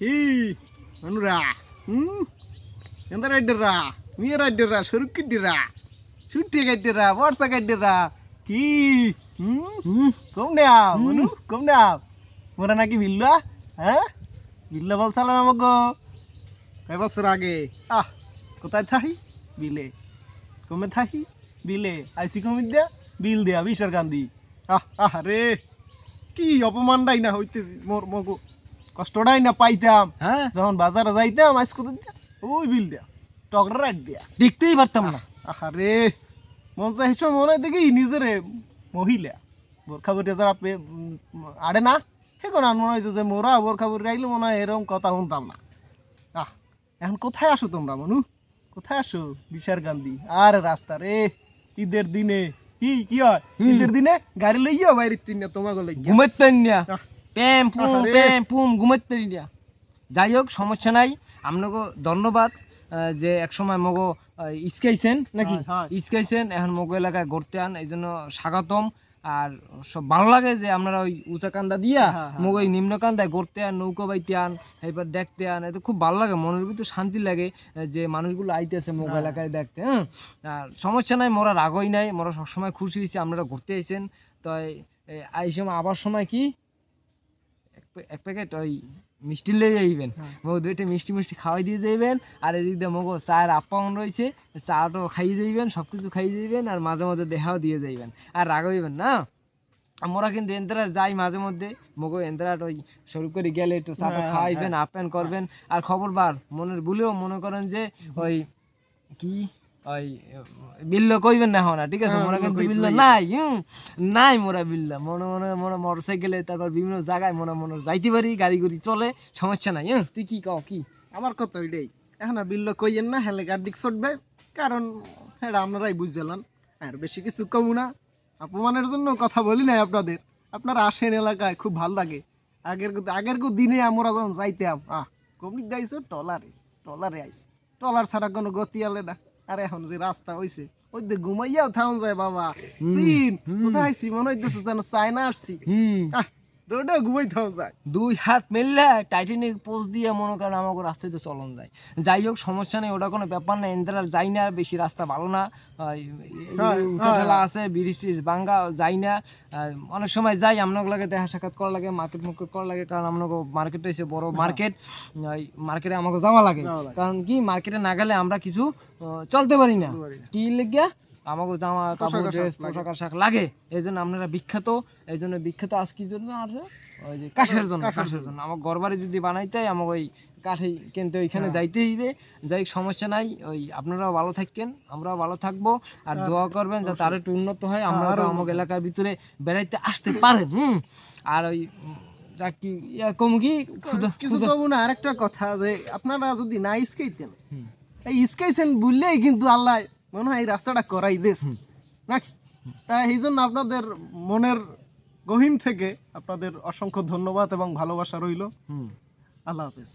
কি অনুরা হুম ఎంత రెడ్డిరా మీరు రెడ్డిరా సురుక్కిడ్డిరా చుట్టి కట్టిరా వరుస కట్టిరా কি হুম কম নেও মনু কম নেও মোরা নাকি বিল্লা হ্যাঁ বিল্লা বলছিলাম আমাকে কয় বছর আগে আহ কোথায় থাকি বিলে কমে থাকি বিলে আইসি কমিট দেয়া বিল দেয়া বিশার গান্ধী আহ আহ রে কি অপমানটাই না হইতেছি মোর মগো কষ্টটাই না পাইতাম। হ্যাঁ? যখন বাজারে যাইতাম আইস কোথায় দিয়া ওই বিল দেয়া টকরা রাইট দেয়া। দেখতেই পারতাম না। আরে মন চাই হিসেবে মনে হয় দেখি নিজেরে মহিলা। বোরখা বরিয়া যারা আড়ে না সেখন আর মনে হইতেছে মোরা বোরখা বরি আইলে মনে হয় এরকম কথা শুনতাম না। আহ এখন কোথায় আসো তোমরা মনু? কোথায় আসো বিশার গান্ধী? আর রাস্তা রে ঈদের দিনে কি কি হয়? ঈদের দিনে গাড়ি লইয়া বাইরে তিন তোমাকে লইয়া। ঘুমাইতে না আহ, প্যাম পুম। প্যাম পুম ঘুমাইতে না। যাই হোক সমস্যা নাই। আপনাকে ধন্যবাদ যে একসময় মগো ইস্কাইছেন নাকি? হয়, হয়। ইস্কাইছেন এখন মগো এলাকায় ঘুরতে আন। এই জন্য স্বাগতম। আর সব ভালো লাগে যে আপনারা ওই উঁচা কান্দা দিয়া হ্যাঁ, হ্যাঁ, মগো এই নিম্ন কান্দায় ঘুরতে আন নৌকা বাইতে আন এবার দেখতে আন। এতে খুব ভালো লাগে মনের ভিতর শান্তি লাগে যে মানুষগুলো আইতেছে মগো হ্যাঁ। এলাকায় দেখতে হ্যাঁ আর সমস্যা নাই মোরা রাগই নাই। মোরা সবসময় খুশি হয়েছি আপনারা ঘুরতে আইছেন। তো এই সময় আবার সময় কি? এক প্যা- প্যাকেট ওই মিষ্টি লেগে যাইবেন। হ্যাঁ। মগো দুইটা মিষ্টি মিষ্টি খাওয়াই দিয়ে যাইবেন আর এদিক দিয়ে মগো চায়ের আপ্যায়ন রয়েছে চাটাও খাইয়ে যাইবেন সব কিছু খাইয়ে যাইবেন আর মাঝে মাঝে দেখাও দিয়ে যাইবেন। আর রাগ হইবেন না? আমরা কিন্তু এন্তেরার যাই মাঝে মধ্যে মগো এন্তেরার ওই শুরু করে গেলে একটু চাটা হ্যাঁ, খাওয়াইবেন আপ্যায়ন করবেন। আর খবরবার মনের ভুলেও মনে করেন যে ওই কি ওই বিল্ল কইবেন না হনা ঠিক আছে? হ্যাঁ, মোরা ওগুলো কিন্তু বিল্ল নাই হুম, নাই মোরা বিল্লা। মনে মনে মনে মোটরসাইকেলে তারপর বিভিন্ন জায়গায় মনে মনে যাইতে পারি গাড়ি গুড়ি চলে সমস্যা নাই হ্যাঁ তুই কি কও কি? আমার কথা ওইটাই। এখন বিল্ল কইয়েন না হেলে গার দিক ছুটবে। কারণ হ্যাঁ আপনারাই বুঝলেন। আর বেশি কিছু কমু না। অপমানের জন্য কথা বলি নাই আপনাদের। আপনারা আসেন এলাকায় খুব ভালো লাগে। আগের আগের কো দিনে আমরা যখন যাইতাম আহ কমনি দাইছো টলারে টলারে আইস। টলার ছাড়া কোনো গতি আলে না। আর এখন যে রাস্তা হইছে ওই যে ঘুমাইয়াও থাউন যায় বাবা। সিন কোথায় আইসি মনে হইতেছে যেন চায়না আসছি। ঘুমাই যায় দুই হাত মেললে টাইটানিক পোজ দিয়ে মনে করেন আমাকে রাস্তায় তো চলন যায়। যাই হোক সমস্যা নেই ওটা কোনো ব্যাপার না এন্দ্রার যাই না বেশি রাস্তা ভালো না। হ্যাঁ, আছে ব্রিজ টিজ ভাঙ্গা যাই না। অনেক সময় যাই আপনার লাগে দেখা সাক্ষাৎ করা লাগে মার্কেট মার্কেট করা লাগে কারণ আপনাকে মার্কেট হয়েছে বড় মার্কেট মার্কেটে আমাকে যাওয়া লাগে। কারণ কি মার্কেটে না গেলে আমরা কিছু চলতে পারি না। পারি না। কি লেগে আমাকে জামা কাপড় ড্রেস পোশাক আশাক লাগে। এই জন্য আপনারা বিখ্যাত। এই জন্য বিখ্যাত আজ কি জন্য আছে ওই যে কাঠের জন্য কাঠের জন্য। আমার ঘরবাড়ি যদি বানাইতে আমাকে ওই কাঠে কিনতে ওইখানে হ্যাঁ। যাইতে হইবে যাই সমস্যা নাই। ওই আপনারাও ভালো থাকেন আমরাও ভালো থাকব। আর দোয়া করবেন যাতে আরও একটু উন্নত হয়। আমরা হ্যাঁ, আরও এলাকার ভিতরে বেড়াইতে আসতে পারেন হুম। আর ওই কি কম কি? কিছু ক্ষুধা- না আরেকটা কথা যে আপনারা যদি না ইস্কাইতেন এই স্কাইছেন বললেই কিন্তু আল্লাহ মনে হয় এই রাস্তাটা করাই দেশ। নাকি? তাই এই জন্য আপনাদের মনের গহীন থেকে আপনাদের অসংখ্য ধন্যবাদ এবং ভালোবাসা রইল। আল্লাহ হাফেজ।